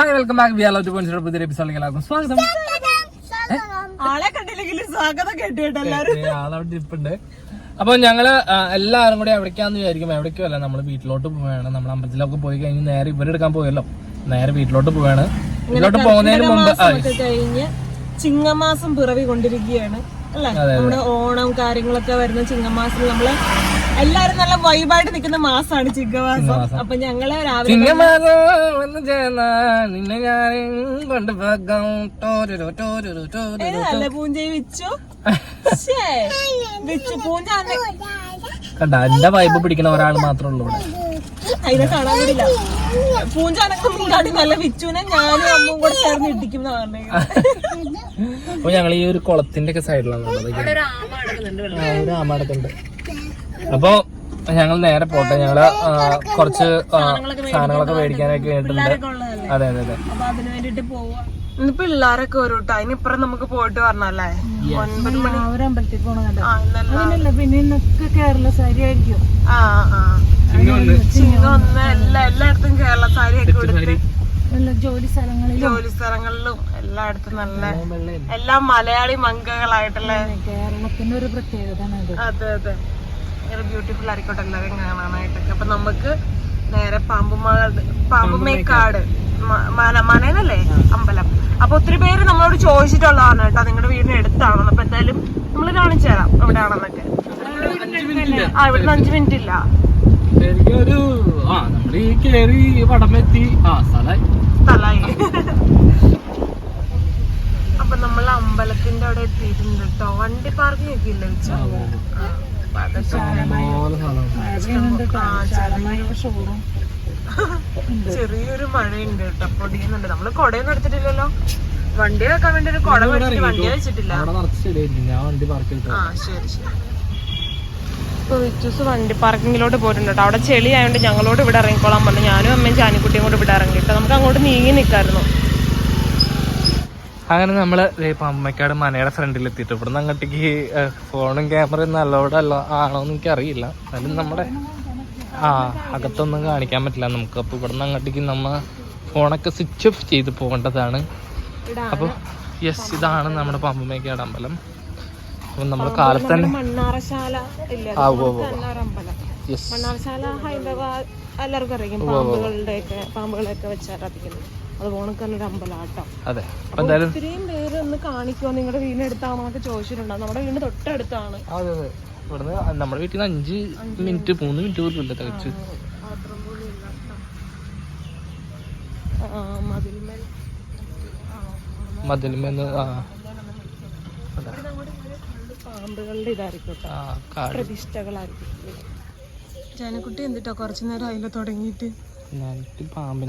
Hi welcome back love to point പുതിയ എപ്പിസോഡിലേക്ക് എല്ലാവർക്കും സ്വാഗതം. ആളെ കണ്ടില്ലെങ്കിലും സ്വാഗതം കേട്ടിട്ട് എല്ലാവരും ആളവിടെ ഇരിപ്പുണ്ട്. അപ്പൊ ഞങ്ങൾ എല്ലാവരും കൂടി എവിടേക്കാന്ന് വിചാരിക്കും എവിടേക്കും അല്ല നമ്മൾ വീട്ടിലോട്ട് പോവാണ് നമ്മൾ അമ്പലത്തിലൊക്കെ പോയി കഴിഞ്ഞ് നേരെ ഇവരെടുക്കാൻ പോയല്ലോ. നേരെ വീട്ടിലോട്ട് പോവാണ് വീട്ടിലോട്ട് പോകുന്നതിന് മുമ്പ് കഴിഞ്ഞ് ചിങ്ങമാസം പിറവി കൊണ്ടിരിക്കുകയാണ്. അല്ലെ? നമ്മുടെ ഓണം കാര്യങ്ങളൊക്കെ വരുന്ന ചിങ്ങമാസം നമ്മൾ എല്ലാരും നല്ല വൈബായിട്ട് നിൽക്കുന്ന മാസമാണ് ചിങ്ങമാസം. അപ്പൊ ഞങ്ങളെ രാവിലെ നിന്നെ ഞാൻ. നല്ല പൂഞ്ചൈ വിച്ചു. വിച്ചു പൂഞ്ച കണ്ട എന്റെ വൈബ് പിടിക്കുന്ന ഒരാൾ മാത്രമേ ഉള്ളൂ ഇവിടെ. അതിനെ കാണാൻ പറ്റില്ല. പൂഞ്ചാനൊക്കെ മുണ്ടാടി നല്ല വിച്ചുനെ ഞാനും അമ്മും കൂടെ ചേർന്ന് ഇടിക്കും അപ്പൊ ഞങ്ങൾ ഈ ഒരു കുളത്തിന്റെ ഒക്കെ സൈഡിലാണ് ഉള്ളത് ഒരു ആമ എടുക്കുന്നുണ്ട് ആ, ഒരു ആമാടത്തുണ്ട് അപ്പൊ ഞങ്ങൾ നേരെ പോട്ടെ. ഞങ്ങൾ കുറച്ച് സാധനങ്ങളൊക്കെ മേടിക്കാനൊക്കെ വേണ്ടിട്ടുണ്ട് അതെ അതെ അതെ. ഇന്ന് പിള്ളേരൊക്കെ വരും കേട്ടോ അതിനിപ്പുറം നമുക്ക് പോയിട്ട് പറഞ്ഞല്ലേ ഒൻപത് മണി ആ ഇന്നല്ല. പിന്നെ ഇന്നൊക്കെ കേരള സാരി ആയിരിക്കും. ആ ആ. ചിങ്ങം ഒന്ന് എല്ലാ എല്ലായിടത്തും കേരള സാരി ഒക്കെ നല്ല ജോലി സ്ഥലങ്ങളിൽ ജോലി സ്ഥലങ്ങളിലും എല്ലായിടത്തും നല്ല എല്ലാം മലയാളി മങ്കകളായിട്ടുള്ള കേരളത്തിന്റെ ഒരു പ്രത്യേകത അതെ അതെ. ഭയങ്കര ബ്യൂട്ടിഫുൾ ആയിക്കോട്ടെ എല്ലാവരും കാണാനായിട്ടൊക്കെ. അപ്പൊ നമുക്ക് നേരെ പാമ്പുമാട് പാമ്പുമേക്കാട്. മനനല്ലേ മന- മനേനല്ലേ അമ്പലം. അപ്പൊ ഒത്തിരി പേര് നമ്മളോട് ചോദിച്ചിട്ടുള്ളതാണ് കേട്ടോ. നിങ്ങളുടെ വീടിന് അടുത്താണെന്ന് അപ്പൊ എന്തായാലും നമ്മൾ കാണിച്ചു തരാം എവിടെയാണെന്നൊക്കെ. ആ ഇവിടുന്ന് അഞ്ചു മിനിറ്റ് ഇല്ല ശരിക്കും ഒരു ആ നമ്മൾ ഈ കേറി വടമെത്തി ആ അപ്പൊ നമ്മൾ അമ്പലത്തിന്റെ അവിടെ എത്തിയിട്ടുണ്ട് കേട്ടോ. വണ്ടി പാർക്കിംഗ് ഒക്കെ ഇല്ല വെച്ചാ? അതൊക്കെ ഷോറും ചെറിയൊരു മഴയുണ്ട് കേട്ടോ. പൊടിയുന്നുണ്ട് നമ്മൾ കൊടയൊന്നും എടുത്തിട്ടില്ലല്ലോ. വണ്ടി വെക്കാൻ വേണ്ടി ഒരു കൊട മേടിച്ചിട്ട് വണ്ടി വെച്ചിട്ടില്ല. അവിടെ നിറച്ച് ശരിയായിരിക്കും ഞാൻ വണ്ടി പാർക്ക് ചെയ്തു ആ ശരി ശരി. ഇപ്പൊ വിച്ചൂസ് വണ്ടി പാർക്കിങ്ങിലോട്ട് പോയിട്ടുണ്ട് കേട്ടോ. അവിടെ ചെളി ആയതുകൊണ്ട് ഞങ്ങളോട് ഇവിടെ ഇറങ്ങിക്കോളാൻ പറഞ്ഞു. ഞാനും അമ്മയും ചാനിക്കുട്ടിയും കൂടെ ഇവിടെ ഇറങ്ങിയിട്ട് നമുക്ക് അങ്ങോട്ട് നീങ്ങി നിൽക്കായിരുന്നു അങ്ങനെ നമ്മൾ ദേ പമ്മക്കാട് മനയുടെ ഫ്രണ്ടിൽ എത്തിയിട്ട് ഇവിടുന്ന് അങ്ങോട്ടേക്ക് ഫോണും ക്യാമറയും നല്ലോടല്ല ആണോ എന്ന് എനിക്കറിയില്ല. എന്നാലും നമ്മുടെ ആ അകത്തൊന്നും കാണിക്കാൻ പറ്റില്ല. നമുക്ക് അപ്പൊ ഇവിടുന്ന് അങ്ങോട്ടേക്ക് നമ്മ ഫോണൊക്കെ സ്വിച്ച് ഓഫ് ചെയ്ത് പോകേണ്ടതാണ്. അപ്പോൾ യെസ് ഇതാണ് നമ്മുടെ പമ്പമേക്കാട് അമ്പലം. അപ്പം നമ്മൾ കാലത്ത് തന്നെ ആ ഓ ഓ യെസ് എല്ലാവർക്കും അറിയാം. പാമ്പുകളുടെയൊക്കെ പാമ്പുകളെയൊക്കെ വെച്ചാരാധിക്കുന്നത് അത് പോണക്കാൻ ഒരു അമ്പലാട്ടോ. അതെ. ഇത്രയും പേര് ഒന്ന് കാണിക്കോ നിങ്ങളുടെ വീടിനടുത്താണെന്നൊക്കെ ചോദിച്ചിട്ടുണ്ടാവും. നമ്മുടെ വീടിന് തൊട്ടടുത്താണ്. അതെ അതെ. ഇവിടുന്ന് നമ്മുടെ വീട്ടിൽ നിന്ന് അഞ്ച് മിനിറ്റ് മൂന്ന് മിനിറ്റ് പോലും ഇല്ല തികച്ച്. ഇല്ലാത്ത ആ. പാമ്പുകളുടെ ഇതായിരിക്കും പ്രതിഷ്ഠകളായിരിക്കും. ജനക്കുട്ടി എന്തിട്ടോ കുറച്ചു നേരം അതിൽ തുടങ്ങിയിട്ട്?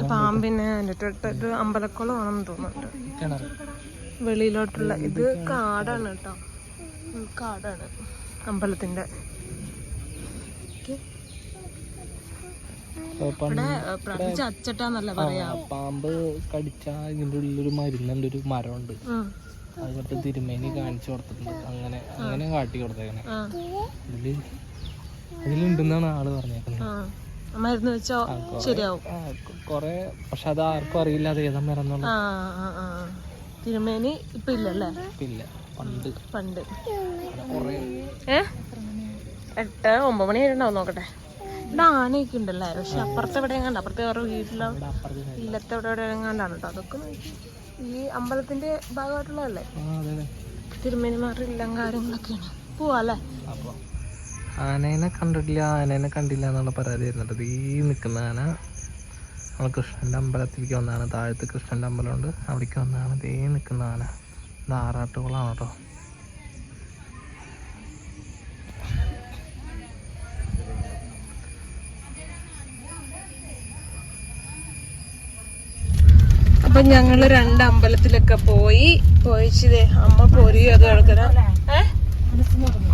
പാമ്പിനെ തൊട്ടൊരു അമ്പലക്കുളം ആണെന്ന് തോന്നുന്നുണ്ട്. വെളിയിലോട്ടുള്ള ഇത് കാടാണ് കേട്ടോ. കാടാണ്. അമ്പലത്തിന്റെ. പാമ്പ് കടിച്ച ഇതിന്റെ ഉള്ളിലൊരു മരുന്നിന്റെ ഒരു മരമുണ്ട്. അത് അതുകൊണ്ട് തിരുമേനി കാണിച്ചു കൊടുത്തിട്ടുണ്ട്. അങ്ങനെ അങ്ങനെ കാട്ടി കൊടുത്തേക്കണേ. ആ, ഇതിൽ ഇതിലുണ്ടെന്നാണ് ആൾ പറഞ്ഞേക്കുന്നത്. മരുന്ന് വെച്ചോ? ശരിയാവും. കൊറേ പക്ഷെ അത് ആർക്കും അറിയില്ല അത് ഏതാ മരുന്നുള്ള തിരുമേനി ഇപ്പൊ ഇല്ലല്ലേ? ഇല്ല പണ്ട്. പണ്ട്. ഏ? എട്ട് ഒമ്പത് മണി ആയിട്ടുണ്ടാവും നോക്കട്ടെ. ഇവിടെ ആനയൊക്കെ ഉണ്ടല്ലേ? പക്ഷെ അപ്പുറത്തെ എവിടെ എങ്ങാണ്ട്? അപ്പുറത്തെ വേറെ വീട്ടിലോ. ഇല്ലത്തെ എവിടെ എവിടെ എങ്ങാണ്ടാണ് കേട്ടോ അതൊക്കെ നോക്കി. ഈ അമ്പലത്തിന്റെ ഭാഗമായിട്ടുള്ളതല്ലേ? തിരുമേനിമാരുടെ ഇല്ലം കാര്യങ്ങളൊക്കെയാണ്. പോവാല്ലേ? ആനേനെ കണ്ടിട്ടില്ല ആനേനെ കണ്ടില്ല എന്നുള്ള പരാതി വരുന്നുണ്ട് ഈ നിൽക്കുന്ന ആന നമ്മൾ കൃഷ്ണന്റെ അമ്പലത്തിലേക്ക് വന്നതാണ്. താഴത്ത് കൃഷ്ണന്റെ അമ്പലമുണ്ട്. അവിടേക്ക് വന്നതാണ്. ദേ നിൽക്കുന്ന ആന. ഇത് ആറാട്ടുകളാണ് കേട്ടോ. അപ്പൊ ഞങ്ങൾ രണ്ട് അമ്പലത്തിലൊക്കെ പോയി. പോയിച്ചതേ അമ്മ പൊരിയോ അത് കിടക്കുന്ന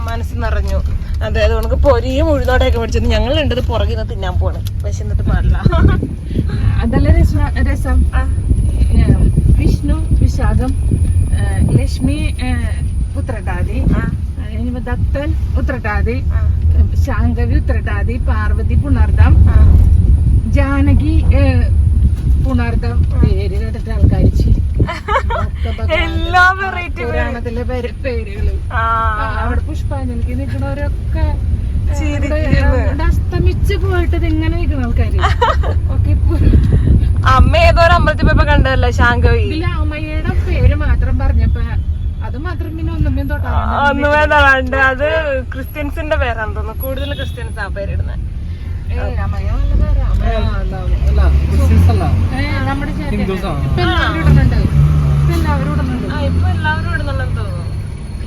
മനസ്സ് നിറഞ്ഞു. അതെ നമുക്ക് പൊരിയും ഉഴുന്നോടെയൊക്കെ മേടിച്ചത് ഞങ്ങൾ രണ്ടത് പുറകിൽ നിന്ന് തിന്നാൻ പോണ് പക്ഷെ എന്നിട്ട് പാടില്ല. അതല്ല രസം വിഷ്ണു വിശാഖം ലക്ഷ്മി ഉത്രട്ടാതി ദത്തൻ ഉത്രട്ടാതി ശാങ്കവി ഉത്രട്ടാതി പാർവതി പുണർദം ജാനകി പുണർദം പേര് എന്തെല്ലാം വെറൈറ്റി പുരാണത്തിലെ പേര്. പേരുകൾ. ആ ആ, അവിടെ പുഷ്പാഞ്ജലിക്ക് ഇവിടെ അസ്തമിച്ച് പോയിട്ട് ഇങ്ങനെ നിൽക്കുന്ന ആൾക്കാര്. ഒക്കെ അമ്മ ഏതോ അമ്പലത്തിൽ പോയപ്പോ കണ്ടതല്ലേ ശാങ്കവി? അമ്മയുടെ പേര് മാത്രം പറഞ്ഞപ്പോ അത് മാത്രം പിന്നെ ഒന്നും തൊട്ടാ ഒന്നുമേ വേണ്ട അത് ക്രിസ്ത്യൻസിന്റെ പേരാണ് തോന്നുന്നു. കൂടുതൽ ക്രിസ്ത്യൻസ് ആ പേരിടുന്നത്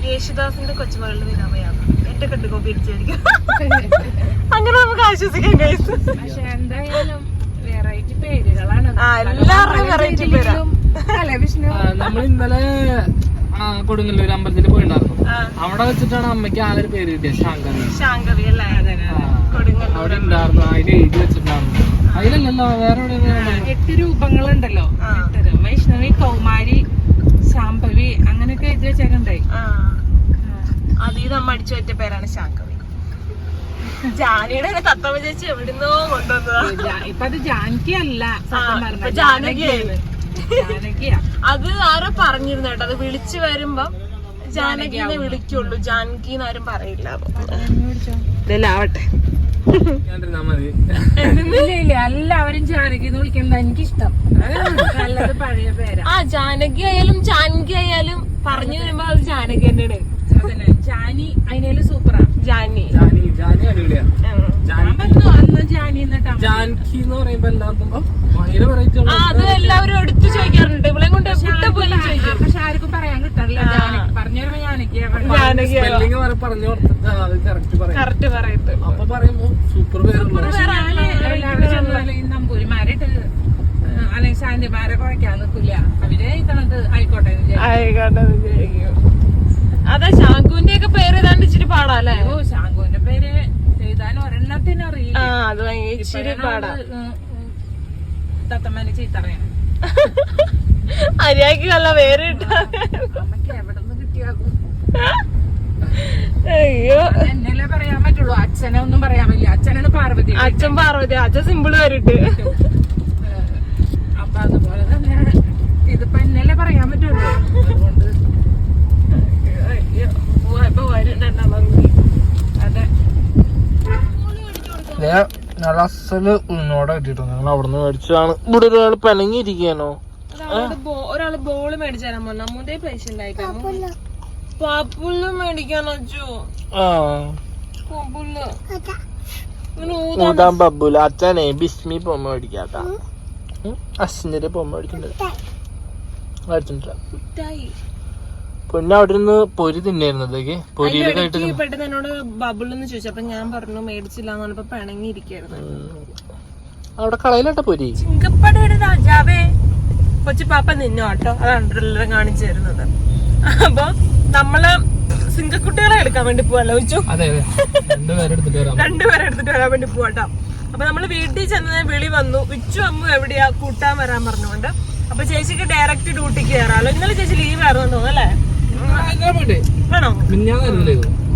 യേശുദാസിന്റെ കൊച്ചുമകളുടെ വിരാമയാണ് എന്റെ കെട്ടുകോപ്പി ഇരിച്ചായിരിക്കും അങ്ങനെ നമുക്ക് ആശ്വസിക്കാം പക്ഷെ എന്തായാലും വെറൈറ്റി പേരുകളാണ്. എല്ലാവരുടെയും നമ്മൾ ഇന്നലെ കൊടുങ്ങല്ലൂർ അമ്പലത്തിൽ പോയിണ്ടായിരുന്നു. അവിടെ വെച്ചിട്ടാണ് അമ്മയ്ക്ക് ആ ഒരു പേര് കിട്ടിയത് ശാങ്കവി. ശാങ്കവി അല്ലേ? അവിടെ ഉണ്ടായിരുന്നു. അതിൽ എഴുതി വെച്ചിട്ടുണ്ടായിരുന്നു അതിലല്ലല്ലോ വേറെ എവിടെ എട്ട് രൂപങ്ങളുണ്ടല്ലോ. വൈഷ്ണവി കൗമാരി ശാംഭവി അങ്ങനെയൊക്കെ എഴുതി വെച്ചേക്കണ്ടായി ആ. അതീത് അമ്മ അടിച്ചു പറ്റിയ പേരാണ് ശാങ്കവി ജാനിയുടെ തത്തമ്മ ചേച്ചി എവിടുന്നോ കൊണ്ടുവന്നതാ. ഇപ്പൊ അത് ജാനകി അല്ല ജാനകിയായിരുന്നു. അത് ആരോ പറഞ്ഞിരുന്നു കേട്ടോ. അത് വിളിച്ചു വരുമ്പോ ജാനകിനെ വിളിക്കുള്ളൂ. ജാനകി ആരും പറയില്ല. ഇതെല്ലാം ആവട്ടെ എല്ലാവരും ജാനകി എന്ന് വിളിക്കുന്നത് എനിക്കിഷ്ടം നല്ലത് പഴയ പേരാ. ആ ജാനകി ആയാലും ജാനകി ആയാലും പറഞ്ഞു വരുമ്പോ അത് ജാനകി തന്നെയാണ്. അതന്നെ ജാനി അതിനേലും സൂപ്പറാ. ജാനി. ജാനി ജാനി അടിപൊളിയാ. ഉം. ഞാൻ പറഞ്ഞു ജാനി എന്നിട്ടാ ജാൻകി എന്ന് പറയുമ്പോ എല്ലാവർക്കും അത് എല്ലാവരും എടുത്തു ചോദിക്കാറുണ്ട് ഇവളെ കൊണ്ട് എവിടെ പോലും ചോദിക്കും പക്ഷെ ആർക്കും പറയാൻ കിട്ടാറില്ല. പറഞ്ഞു വരുമ്പോ പറഞ്ഞു കറക്റ്റ് പറയത്ത്. അപ്പൊ പറയുമ്പോ സൂപ്പർ നമ്പൂരിമാരായിട്ട് അല്ലെങ്കിൽ ശാന്തിമാരെ കുഴക്കാൻ നിൽക്കില്ല. അവർ ഇതണത്. ആയിക്കോട്ടെ എന്ന് വിചാരിക്കും. ആയിക്കോട്ടെ അത് ശാങ്കുവിന്റെ ഒക്കെ പേര് ഏതാണ്ട് ഇച്ചിരി പാടാല്ലേ ഓ ശാങ്കുവിന്റെ പേര് എഴുതാൻ ഒരെണ്ണത്തിന് അറിയില്ല. ആ അത് ഇച്ചിരി പാടാ. തത്തമ്മേനെ ചീത്തറിയണം. അരിയാക്കി നല്ല വേറെ അയ്യോ. എന്നല്ലേ പറയാൻ പറ്റുള്ളൂ. അച്ഛനെ ഒന്നും പറയാൻ പറ്റില്ല. അച്ഛനാണ് പാർവതി. അച്ഛൻ പാർവതി. അച്ഛൻ സിമ്പിൾ വരിട്ട് അപ്പൊ അതുപോലെ തന്നെ ഇതിപ്പോ എന്നല്ലേ പറയാൻ പറ്റുള്ളൂ? അതുകൊണ്ട് വരുന്നുണ്ടെന്നു അതെ. നല്ല അസൽ ഉന്നോടെ കിട്ടിയിട്ടുണ്ട് ഞങ്ങൾ അവിടെ നിന്ന് മേടിച്ചതാണ്. ഇവിടെ ഒരാൾ പിണങ്ങിയിരിക്കാനോ ഒരാൾ ബോൾ മേടിച്ചു തരാൻ പറഞ്ഞു അമ്മൂന്റെ പൈസ ഉണ്ടായിക്കാണോ പാപ്പുല്ല് മേടിക്കാൻ അച്ചു. ആ. പാപ്പുല്ല് ഊതാൻ ബബ്ബുല അച്ഛനെ ബിസ്മി പൊമ്മ മേടിക്കാട്ടാ അശ്വിന്റെ പൊമ്മ മേടിക്കണ്ടത്. പിന്നെ അവിടെ നിന്ന് പൊരി തിന്നായിരുന്നതേക്ക് പൊരിയിലൊക്കെ പെട്ടെന്ന് എന്നോട് ബബിളെന്ന് ചോദിച്ചു. അപ്പൊ ഞാൻ പറഞ്ഞു മേടിച്ചില്ല എന്ന് പറഞ്ഞപ്പോ പിണങ്ങിയിരിക്കായിരുന്നു അവിടെ കളയിലട്ട പൊരി. ചിങ്കപ്പടയുടെ രാജാവേ. കൊച്ചു പാപ്പ നിന്നു കേട്ടോ. അതാണ് എല്ലാവരും കാണിച്ചു തരുന്നത്. അപ്പൊ നമ്മൾ സിംഗക്കുട്ടികളെ എടുക്കാൻ വേണ്ടി പോവല്ലോ അതെ രണ്ടുപേരെ എടുത്തിട്ട് വരാൻ വേണ്ടി പോവാട്ടോ അപ്പൊ നമ്മൾ വീട്ടിൽ ചെന്ന വിളി വന്നു. വിച്ചു അമ്മു എവിടെയാ? കൂട്ടാൻ വരാൻ പറഞ്ഞുകൊണ്ട്. അപ്പൊ ചേച്ചിക്ക് ഡയറക്റ്റ് ഡ്യൂട്ടിക്ക് കയറാലോ. ഇന്നലെ ചേച്ചി ലീവ് ആയിരുന്നു തോന്നുന്നു അല്ലേ? ആണോ?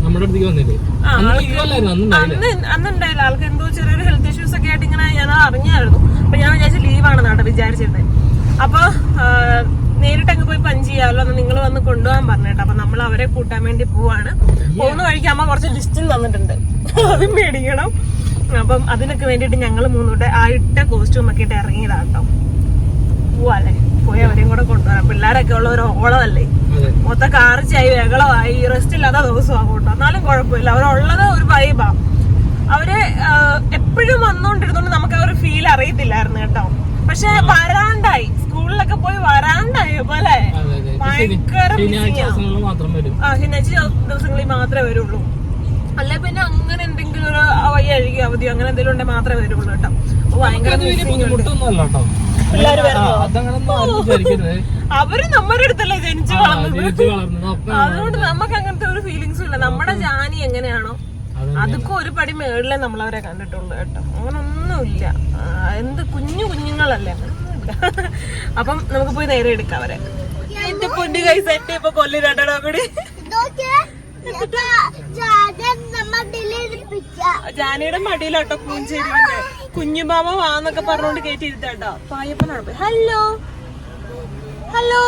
നമ്മുടെ അടുത്തേക്ക് വന്നില്ലേ? ആൾക്ക് അന്നുണ്ടായില്ല എന്തോ ചെറിയൊരു ഹെൽത്ത് ഇഷ്യൂസ് ഒക്കെ ആയിട്ട് ഇങ്ങനെ ഞാൻ അറിഞ്ഞായിരുന്നു. അപ്പൊ ഞാൻ വിചാരിച്ചു ലീവ് കേട്ടോ വിചാരിച്ചിരുന്നത് അപ്പൊ നേരിട്ട് അങ്ങ് പോയി പഞ്ച് ചെയ്യാമല്ലോ എന്ന് നിങ്ങൾ വന്ന് കൊണ്ടുപോകാൻ പറഞ്ഞിട്ട് അപ്പൊ നമ്മൾ അവരെ കൂട്ടാൻ വേണ്ടി പോവാണ്. പോകുന്ന വഴിക്ക് അമ്മ കുറച്ച് ലിസ്റ്റും തന്നിട്ടുണ്ട്. അതും മേടിക്കണം. അപ്പം അതിനൊക്കെ വേണ്ടിയിട്ട് ഞങ്ങൾ മൂന്നൂടെ ആ ഇട്ട കോസ്റ്റ്യൂം ഒക്കെ ഇട്ട് ഇറങ്ങിയതാട്ടോ പോവാല്ലേ? പോയി അവരെയും കൂടെ കൊണ്ടുവരാം. പിള്ളേരൊക്കെ ഉള്ള ഒരു ഓളമല്ലേ? അതെ. മൊത്തം കാർച്ചയായി വെകളമായി റെസ്റ്റ് ഇല്ലാത്ത ദിവസമാണ് കൂട്ടോ എന്നാലും കുഴപ്പമില്ല. അവരുള്ളത് ഒരു വൈബാ അവർ എപ്പോഴും വന്നോണ്ടിരുന്നോണ്ട് നമുക്ക് ആ ഒരു ഫീൽ അറിയത്തില്ലായിരുന്നു കേട്ടോ. പക്ഷെ വരാണ്ടായി. സ്കൂളിലൊക്കെ പോയി വരാണ്ടായപ്പോ അല്ലേ? ഭയങ്കര ശനിയാഴ്ച ആ. ദിവസങ്ങളിൽ ശനിയാഴ്ച മാത്രമേ വരുള്ളൂ. അല്ലെ പിന്നെ അങ്ങനെ എന്തെങ്കിലും ഒരു വയ്യഴുകി അവധിയോ അങ്ങനെ എന്തെങ്കിലും ഉണ്ടെങ്കിൽ മാത്രമേ വരുള്ളൂ കേട്ടോ. ഭയങ്കര അവർ നമ്മുടെ അടുത്തല്ലേ ജനിച്ചു വളർന്നത്? അതുകൊണ്ട് നമുക്ക് അങ്ങനത്തെ ഒരു ഫീലിങ്സും ഇല്ല. നമ്മുടെ ജാനി എങ്ങനെയാണോ അതെ. അതൊക്കെ ഒരു പടി മേളിലേ നമ്മൾ അവരെ കണ്ടിട്ടുള്ളൂ കേട്ടോ. അങ്ങനൊന്നും ഇല്ല എന്ത് കുഞ്ഞു കുഞ്ഞുങ്ങളല്ലേ? അങ്ങനൊന്നുമില്ല അപ്പം നമുക്ക് പോയി നേരെ എടുക്കാം അവരെ. എന്റെ പൊന്നു കൈ സെറ്റ് ഇപ്പൊ കൊല്ലി രണ്ടടോ കൂടി. ജാനിയുടെ മടിയിലോട്ടോ പൂഞ്ചേരിന്റെ കുഞ്ഞുമാമ വാന്നൊക്കെ പറഞ്ഞോണ്ട് കേട്ടി ഇരുത്താട്ടോ. പായപ്പനോട് പോയി ഹലോ ഹലോ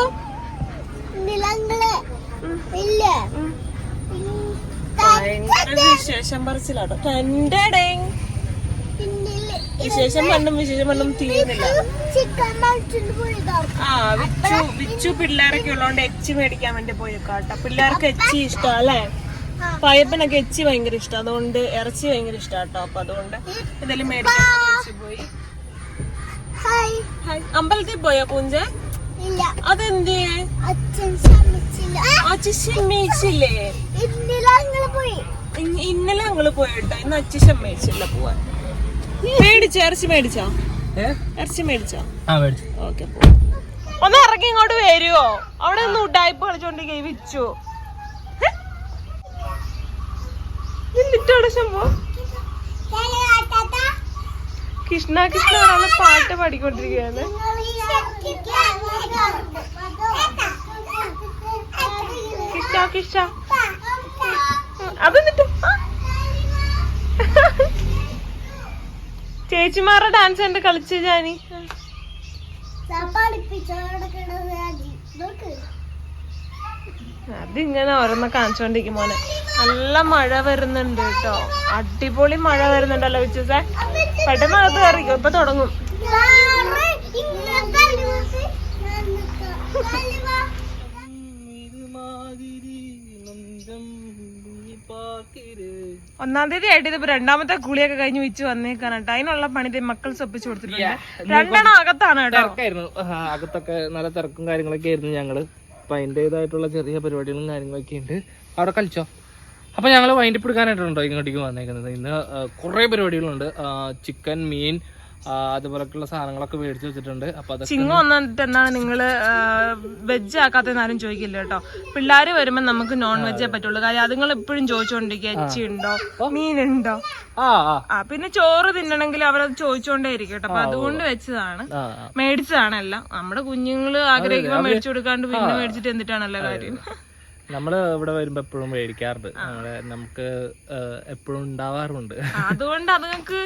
ഭയങ്കര വിശേഷം പറിച്ചിലാട്ടോ. എന്റെ വിശേഷം പണ്ടും വിശേഷം പണ്ടും തീരുന്നില്ല. ആ വിച്ചു വിച്ചു പിള്ളേരൊക്കെ ഉള്ളതുകൊണ്ട് എച്ചി മേടിക്കാൻ വേണ്ടി പോയേക്കാട്ടോ. പിള്ളേർക്ക് എച്ചി ഇഷ്ടം അല്ലേ? പയപ്പനൊക്കെ എച്ചി ഭയങ്കര ഇഷ്ടം. അതുകൊണ്ട് ഇറച്ചി ഭയങ്കര ഇഷ്ടാട്ടോ. അപ്പൊ അതുകൊണ്ട് എന്തെങ്കിലും മേടിക്കാൻ പോയി. അമ്പലത്തിൽ പോയോ പൂഞ്ച അതെന്തേ? അച്ഛൻ ഇന്നലെ ഞങ്ങൾ പോയിട്ടോ. ഇന്ന് അച്ഛൻ ക്ഷമിച്ചില്ല പോവാൻ. മേടിച്ചോ ഇറച്ചി മേടിച്ചോ? ഇറച്ചി മേടിച്ചോ? ഓക്കെ ഒന്ന് ഇറങ്ങി ഇങ്ങോട്ട് വരുവോ? അവിടെ നിന്ന് ഉടായ്പ കളിച്ചോണ്ടിരിക്കേ വിച്ചു. എന്നിട്ടവിടെ സംഭവം? കൃഷ്ണ കൃഷ്ണ ഒരാളെ പാട്ട് പാടിക്കൊണ്ടിരിക്കുകയാണ്. കൃഷ്ണ കൃഷ്ണ. അതെന്നിട്ട് ചേച്ചിമാരുടെ ഡാൻസ് കണ്ട് കളിച്ച് ജാനി. അതിങ്ങനെ ഓരോന്ന് കാണിച്ചോണ്ടിരിക്കും മോനെ. നല്ല മഴ വരുന്നുണ്ട് കേട്ടോ. അടിപൊളി മഴ വരുന്നുണ്ടല്ലോ വിച്ചൂസേ. പെട്ടെന്ന് അകത്ത് കയറി ഇപ്പൊ തുടങ്ങും. ഒന്നാം തീയതി ആയിട്ട് ഇതിപ്പോ രണ്ടാമത്തെ കുളിയൊക്കെ കഴിഞ്ഞ് വെച്ച് വന്നേക്കാണ് കേട്ടോ അതിനുള്ള പണി മക്കൾ സൊപ്പിച്ചു കൊടുത്തിട്ടുണ്ട്. രണ്ടെണ്ണം അകത്താണ് കേട്ടോ. അകത്തൊക്കെ നല്ല തിരക്കും കാര്യങ്ങളൊക്കെ ആയിരുന്നു ഞങ്ങൾ. അപ്പൊ അതിന്റെതായിട്ടുള്ള ചെറിയ പരിപാടികളും കാര്യങ്ങളൊക്കെ ഉണ്ട്. അവിടെ കളിച്ചോ? അപ്പൊ ഞങ്ങൾ വൈൻഡപ്പ് എടുക്കാനായിട്ടുണ്ടോ ഇങ്ങോട്ടേക്ക് വന്നേക്കുന്നത്? ഇന്ന് കുറെ പരിപാടികളുണ്ട്. ചിക്കൻ മീൻ അതുപോലൊക്കെയുള്ള സാധനങ്ങളൊക്കെ മേടിച്ചു വെച്ചിട്ടുണ്ട്. അപ്പൊ ചിങ്ങ വന്നിട്ട് എന്താണ് നിങ്ങൾ വെജ് ആക്കാത്ത ആരും ചോദിക്കില്ല കേട്ടോ. പിള്ളേർ വരുമ്പോ നമുക്ക് നോൺ വെജേ പറ്റുള്ളൂ. കാര്യം അതുങ്ങൾ എപ്പോഴും ചോദിച്ചോണ്ടിരിക്കുക ഇച്ചി ഉണ്ടോ? മീനുണ്ടോ? ആ പിന്നെ ചോറ് തിന്നണമെങ്കിൽ അവരത് ചോദിച്ചോണ്ടേ ഇരിക്കും കേട്ടോ അപ്പൊ അതുകൊണ്ട് വെച്ചതാണ്. മേടിച്ചതാണല്ല നമ്മുടെ കുഞ്ഞുങ്ങൾ ആഗ്രഹിക്കുമ്പോൾ മേടിച്ചു കൊടുക്കാണ്ട് പിന്നെ മേടിച്ചിട്ട് എന്തിട്ടാണല്ലോ കാര്യം. നമ്മൾ ഇവിടെ വരുമ്പോ എപ്പോഴും മേടിക്കാറുണ്ട്. നമ്മളെ നമുക്ക് എപ്പോഴും ഉണ്ടാവാറുണ്ട്. അതുകൊണ്ട് അത് നമുക്ക്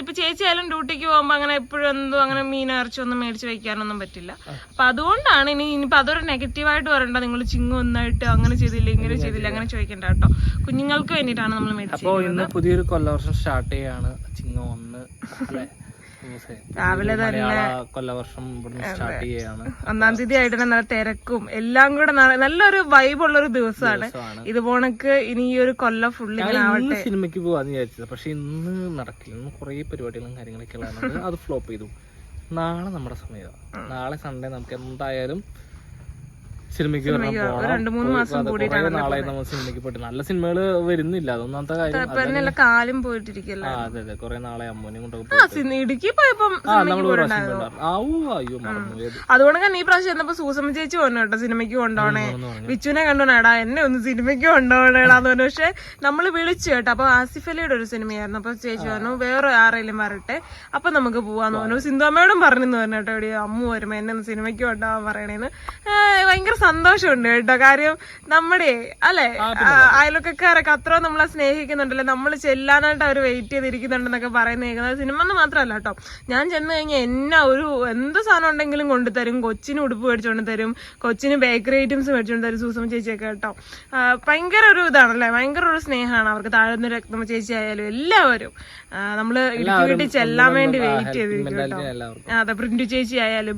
ഇപ്പൊ ചേച്ചി ആയാലും ഡ്യൂട്ടിക്ക് പോകുമ്പോ അങ്ങനെ എപ്പോഴും എന്തോ അങ്ങനെ മീൻ ഇറച്ചി ഒന്നും മേടിച്ച് വെക്കാനൊന്നും പറ്റില്ല. അപ്പൊ അതുകൊണ്ടാണ് ഇനി ഇനിയിപ്പോ അതൊരു നെഗറ്റീവായിട്ട് പറയണ്ട. നിങ്ങൾ ചിങ്ങ ഒന്നായിട്ട് അങ്ങനെ ചെയ്തില്ല ഇങ്ങനെ ചെയ്തില്ല അങ്ങനെ ചോദിക്കണ്ട കേട്ടോ. കുഞ്ഞുങ്ങൾക്ക് വേണ്ടിയിട്ടാണ് നമ്മൾ മേടിച്ചത് അപ്പൊ ഇന്ന് പുതിയൊരു കൊല്ലവർഷം സ്റ്റാർട്ട് ചെയ്യാണ്. ചിങ്ങ ഒന്ന് രാവിലെ തന്നെ കൊല്ലവർഷം സ്റ്റാർട്ട് ചെയ്യാണ്. ഒന്നാം തീയതി ആയിട്ട് നല്ല തിരക്കും. എല്ലാം കൂടെ നല്ലൊരു ഉള്ള ഒരു ദിവസമാണ്. ദിവസമാണ്. ഇത് പോണക്ക് ഇനി ഈ ഒരു കൊല്ലം ഫുള്ള് ഞങ്ങൾ സിനിമയ്ക്ക് പോവാന്ന് വിചാരിച്ചത്. പക്ഷെ ഇന്ന് നടക്കില്ല. ഇന്ന് കുറേ പരിപാടികളും കാര്യങ്ങളൊക്കെ അത് ഫ്ലോപ്പ് ചെയ്തു. നാളെ നമ്മുടെ സമയമാണ് നാളെ സൺഡേ നമുക്ക് എന്തായാലും സിനിമയ്ക്ക് രണ്ട് മൂന്ന് മാസം അത് നാളെ നമ്മൾ സിനിമയ്ക്ക് പോയിട്ട്. നല്ല സിനിമകൾ വരുന്നില്ല. അതൊന്നാമത്തെ കാര്യം കാലം പോയിട്ടിരിക്കല്ലോ? അതെ അതെ. കുറെ നാളെ അമ്മൂനെയും കൊണ്ടൊക്കെ ഇടുക്കി പോയപ്പം അതുകൊണ്ട് തന്നെ ഈ പ്രാവശ്യം എന്നപ്പോ സൂസമ്മ ചേച്ചി വന്നു കേട്ടോ സിനിമയ്ക്ക് കൊണ്ടോണേ വിച്ചുനെ കണ്ടോണേടാ എന്നെ ഒന്ന് സിനിമയ്ക്ക് കൊണ്ടോണേടാന്ന് പറഞ്ഞു. പക്ഷെ നമ്മൾ വിളിച്ചു കേട്ടോ. അപ്പൊ ആസിഫ് അലിയുടെ ഒരു സിനിമയായിരുന്നു. അപ്പൊ ചേച്ചി പറഞ്ഞു വേറെ ആരെങ്കിലും വരട്ടെ. അപ്പൊ നമുക്ക് പോവാന്ന് പറഞ്ഞു. സിന്ധു അമ്മയോടും പറഞ്ഞു പറഞ്ഞു കേട്ടോ എവിടെയോ അമ്മു വരുമ്പോ എന്നെ ഒന്ന് സിനിമയ്ക്ക് കൊണ്ടുപോകാൻ പറയണേന്ന്. ഭയങ്കര സന്തോഷമുണ്ട് കേട്ടോ. കാര്യം നമ്മുടെ അല്ലെ? അയൽവക്കക്കാരൊക്കെ അത്ര നമ്മളെ സ്നേഹിക്കുന്നുണ്ടല്ലേ. നമ്മൾ ചെല്ലാനായിട്ട് അവർ വെയിറ്റ് ചെയ്തിരിക്കുന്നുണ്ടെന്നൊക്കെ പറയുന്ന കേൾക്കുന്നത് സിനിമ എന്ന് മാത്രമല്ല കേട്ടോ. ഞാൻ ചെന്ന് കഴിഞ്ഞാൽ എന്നാ ഒരു എന്ത് സാധനം ഉണ്ടെങ്കിലും കൊണ്ടുതരും. കൊച്ചിന് ഉടുപ്പ് മേടിച്ചുകൊണ്ട് തരും. കൊച്ചിന് ബേക്കറി ഐറ്റംസ് മേടിച്ചുകൊണ്ട് തരും സൂസമ്മ ചേച്ചിയൊക്കെ കേട്ടോ. ഭയങ്കര ഒരു ഇതാണല്ലേ? ഭയങ്കര ഒരു സ്നേഹമാണ് അവർക്ക്. താഴ്ന്ന രക്തമ ചേച്ചി ആയാലും എല്ലാവരും. നമ്മൾ നമ്മൾ ഇടുക്കി വീട്ടിൽ ചെല്ലാൻ വേണ്ടി വെയിറ്റ് ചെയ്തിരിക്കും കേട്ടോ. അതെ പ്രിന്റു ചേച്ചി ആയാലും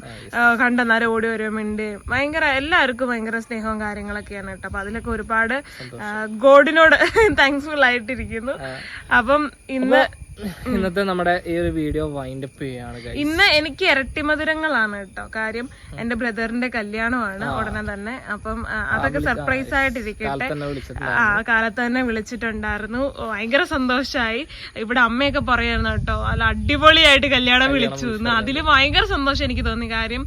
കണ്ടെന്നാരം ഓടി വരുമ്പോൾ ഭയങ്കര എല്ലാവർക്കും ഭയങ്കര സ്നേഹവും കാര്യങ്ങളൊക്കെയാണ് കേട്ടോ. അപ്പൊ അതിലൊക്കെ ഒരുപാട് ഗോഡിനോട് താങ്ക്സ്ഫുൾ ആയിട്ടിരിക്കുന്നു. അപ്പം ഇന്ന് ഇന്നത്തെ നമ്മുടെ ഈ ഒരു വീഡിയോ വൈൻഡ് അപ്പ് ചെയ്യാണ്. ഇന്ന് എനിക്ക് ഇരട്ടി മധുരങ്ങളാണ് കേട്ടോ. കാര്യം എന്റെ ബ്രദറിന്റെ കല്യാണമാണ് ഉടനെ തന്നെ. അപ്പം അതൊക്കെ സർപ്രൈസ് ആയിട്ടിരിക്കട്ടെ. ആ കാലത്ത് തന്നെ വിളിച്ചിട്ടുണ്ടായിരുന്നു. ഭയങ്കര സന്തോഷമായി ഇവിടെ അമ്മയൊക്കെ പറയുന്നു കേട്ടോ അല്ല അടിപൊളിയായിട്ട് കല്യാണം വിളിച്ചു എന്ന്. അതിൽ ഭയങ്കര സന്തോഷം എനിക്ക് തോന്നി. കാര്യം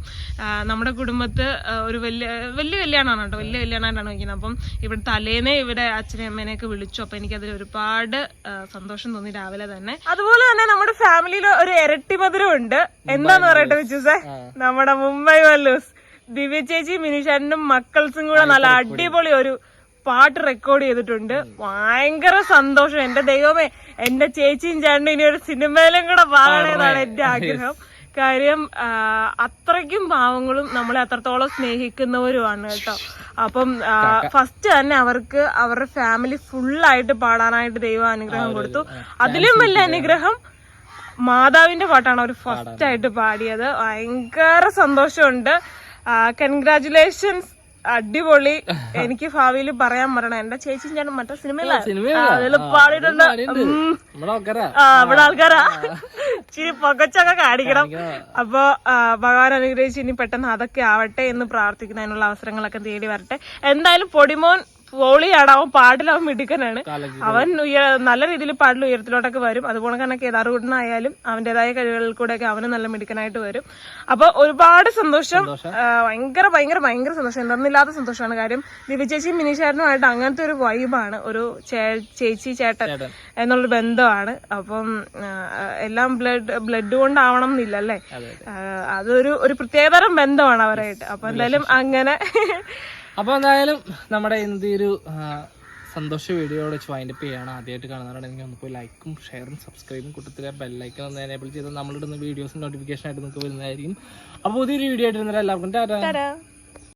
നമ്മുടെ കുടുംബത്ത് ഒരു വലിയ വലിയ കല്യാണമാണ് കേട്ടോ. വലിയ കല്യാണമായിട്ടാണ് വയ്ക്കുന്നത്. അപ്പം ഇവിടെ തലേന്നേ ഇവിടെ അച്ഛനെയും അമ്മേനെയൊക്കെ വിളിച്ചു. അപ്പൊ എനിക്കതിൽ ഒരുപാട് സന്തോഷം തോന്നി രാവിലെ തന്നെ. അതുപോലെ തന്നെ നമ്മുടെ ഫാമിലിയിൽ ഒരു ഇരട്ടി മധുരം ഉണ്ട്. എന്താന്ന് പറയട്ടെ വിച്ചൂസേ നമ്മുടെ മുംബൈ വല്ലൂസ്. ദിവ്യ ചേച്ചി മിനിഷാനും മക്കൾസും കൂടെ നല്ല അടിപൊളി ഒരു പാട്ട് റെക്കോർഡ് ചെയ്തിട്ടുണ്ട്. ഭയങ്കര സന്തോഷം. എന്റെ ദൈവമേ എന്റെ ചേച്ചിയും ചേട്ടനും ഇനി ഒരു സിനിമയിലും കൂടെ പാടണമെന്നാണ് എന്റെ ആഗ്രഹം. കാര്യം അത്രയ്ക്കും പാവങ്ങളും നമ്മളെ അത്രത്തോളം സ്നേഹിക്കുന്നവരുമാണ് കേട്ടോ. അപ്പം ഫസ്റ്റ് തന്നെ അവർക്ക് അവരുടെ ഫാമിലി ഫുള്ളായിട്ട് പാടാനായിട്ട് ദൈവം അനുഗ്രഹം കൊടുത്തു. അതിലും വലിയ അനുഗ്രഹം മാതാവിന്റെ പാട്ടാണ് അവർ ഫസ്റ്റ് ആയിട്ട് പാടിയത്. ഭയങ്കര സന്തോഷമുണ്ട്. കൺഗ്രാചുലേഷൻസ് അടിപൊളി. എനിക്ക് ഭാവിയിൽ പറയാൻ പറയണം എന്റെ ചേച്ചി ഞാൻ മറ്റേ സിനിമയിലാണ് പാടിയിട്ടുണ്ട്. ഇവിടെ ആൾക്കാരാ. ഇച്ചിരി പൊക്കച്ചൊക്കെ കാണിക്കണം. അപ്പൊ ഭഗവാൻ അനുഗ്രഹിച്ച് ഇനി പെട്ടെന്ന് അതൊക്കെ ആവട്ടെ എന്ന് പ്രാർത്ഥിക്കുന്നതിനുള്ള അവസരങ്ങളൊക്കെ തേടി വരട്ടെ. എന്തായാലും പൊടിമോൻ പോളിയാണ്. അവൻ പാട്ടിലവൻ മിടുക്കനാണ്. അവൻ ഉയർ നല്ല രീതിയിൽ പാട്ടിൽ ഉയരത്തിലോട്ടൊക്കെ വരും. അതുപോലെ തന്നെ കേദാറുകൂട്ടനായാലും അവന്റേതായ കഴിവുകളിൽ കൂടെയൊക്കെ അവന് നല്ല മിടുക്കനായിട്ട് വരും. അപ്പൊ ഒരുപാട് സന്തോഷം. ഭയങ്കര ഭയങ്കര ഭയങ്കര സന്തോഷം. എന്തെന്നില്ലാത്ത സന്തോഷമാണ് കാര്യം. ദിവ്യ ചേച്ചിയും മിനിഷാരനുമായിട്ട് അങ്ങനത്തെ ഒരു വൈബാണ്. ഒരു ചേച്ചി ചേട്ടൻ എന്നുള്ളൊരു ബന്ധമാണ്. അപ്പം എല്ലാം ബ്ലഡ് ബ്ലഡ് കൊണ്ടാവണം എന്നില്ല അല്ലേ അതൊരു ഒരു പ്രത്യേകതരം ബന്ധമാണ് അവരായിട്ട്. അപ്പൊ എന്തായാലും അങ്ങനെ അപ്പൊ എന്തായാലും നമ്മുടെ ഇന്നത്തെ ഒരു സന്തോഷ വീഡിയോയോട് വെച്ച് വൈൻഡപ്പ് ചെയ്യാണ്. ആദ്യമായിട്ട് കാണുന്നവരാണെങ്കിൽ പോയി ലൈക്കും ഷെയറും സബ്സ്ക്രൈബും കൂട്ടത്തിലെ ബെല്ലൈക്കൻ ഒന്ന് എനേബിൾ ചെയ്ത് നമ്മളിടുന്ന വീഡിയോസും നോട്ടിഫിക്കേഷൻ ആയിട്ട് നിങ്ങൾക്ക് വരുന്നതായിരിക്കും. അപ്പോൾ പുതിയൊരു വീഡിയോ ആയിട്ട് വരുന്നവരെല്ലാവർക്കും ടാറ്റാ